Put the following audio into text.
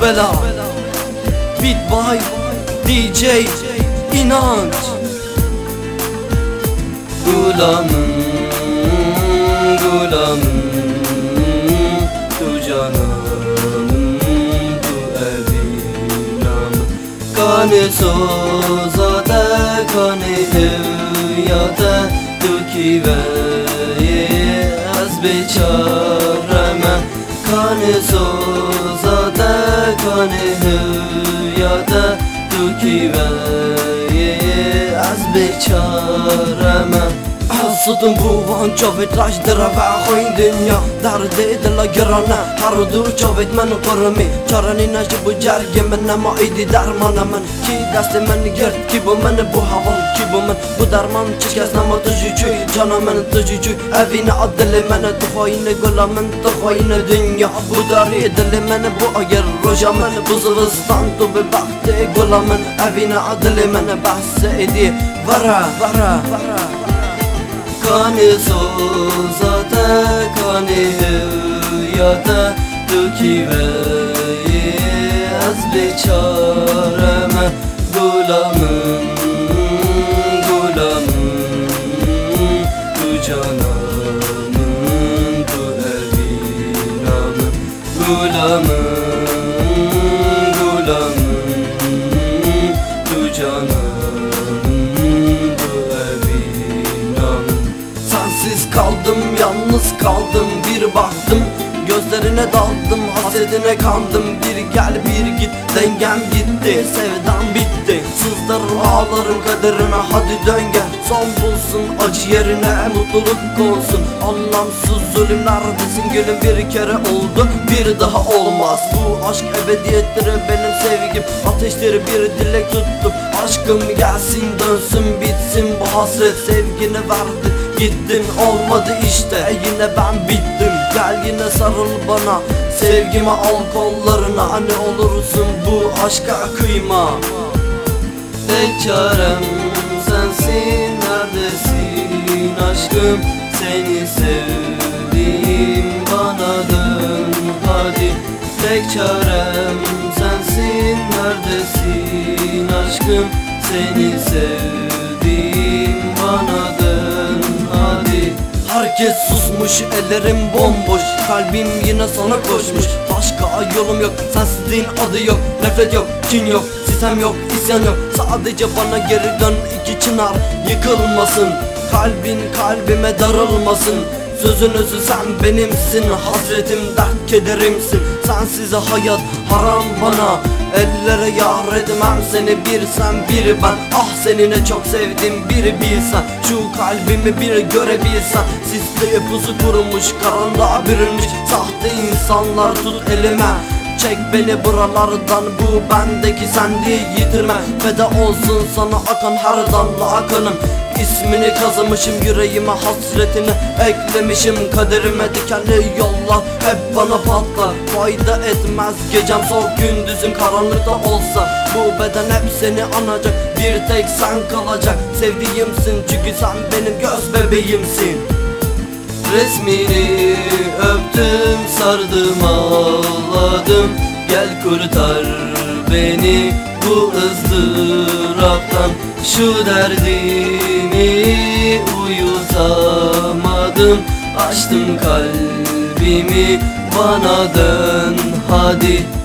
bela. Beat by DJ İnanç. Gulamım Gulamım Tu canım Tu evinam. Kane sozade Kane hüyade Tu kiveye Az beçareme Kane sozade نه یا تو کی وای؟ از بیگ چار sotën buvan qovit rash dërave hojnë dinja Darë dhe dhe la gërana Haru dur qovit me nuk përëmi. Qarën i në që bu gjergje me në ma i di darmana men. Ki dasti e me në gjert, ki e bu me në bu havan Ki bu men. Bu darman që shkes në ma të gjyqy Qana me në të gjyqy Evi në adili me në të hojnë Gola me në të hojnë dinja Bu dari dili me në bu ajer Roja me në bu zëvëstan të bi bakti Gola me në. Evi në adili me në bahse i e di. Vara, vara, vara. Kani sozate kani hüyate Dökiveyi az beçareme Gulamım, gulamım Du cananım, du evinamım Gulamım, gulamım yalnız kaldım bir baktım Gözlerine daldım hasedine kandım. Bir gel bir git dengem gitti Sevdam bitti. Sızlarım ağlarım kaderime hadi dön gel. Son bulsun acı yerine mutluluk olsun. Anlamsız zulüm neredesin? Gülüm bir kere oldu Bir daha olmaz. Bu aşk ebediyettir benim sevgim. Ateşleri bir dilek tuttum. Aşkım gelsin dönsün bitsin bu hasret. Sevgini verdi Gittin olmadı işte. Yine ben bittim. Gel yine sarıl bana. Sevgimi al kollarına. Hani olursun bu aşka kıyma. Tek çarem sensin neredesin aşkım? Seni sevdiğim bana dön hadi. Tek çarem sensin neredesin aşkım? Seni sevdiğim Herkes susmuş ellerim bomboş Kalbim yine sana koşmuş. Başka yolum yok sensizliğin adı yok Nefret yok kin yok sistem yok isyan yok. Sadece bana geri dön iki çınar yıkılmasın. Kalbin kalbime darılmasın. Sözün özü sen benimsin Hasretim dert kederimsin. Sensiz hayat haram bana Ellere yar etmem seni. Bir sen biri ben. Ah seni ne çok sevdim biri bilsen. Şu kalbimi bir görebilsen Sisli pusu kurumuş karanlığa bürünmüş. Sahte insanlar tut elime. Çek beni buralardan bu bendeki senliği yitirme Feda olsun sana akan her damla akınım. İsmini kazımışım yüreğime hasretini Eklemişim. Kaderime dikenli yollar Hep bana patlar. Fayda etmez Gecem soğuk gündüzüm karanlıkta olsa. Bu beden hep seni anacak Bir tek sen kalacak. Sevdiğimsin çünkü sen benim göz bebeğimsin Resmini öptüm sardım ağladım. Gel kurtar beni bu ızdıraptan. Şu derdimi uyutamadım. Açtım kalbimi bana dön hadi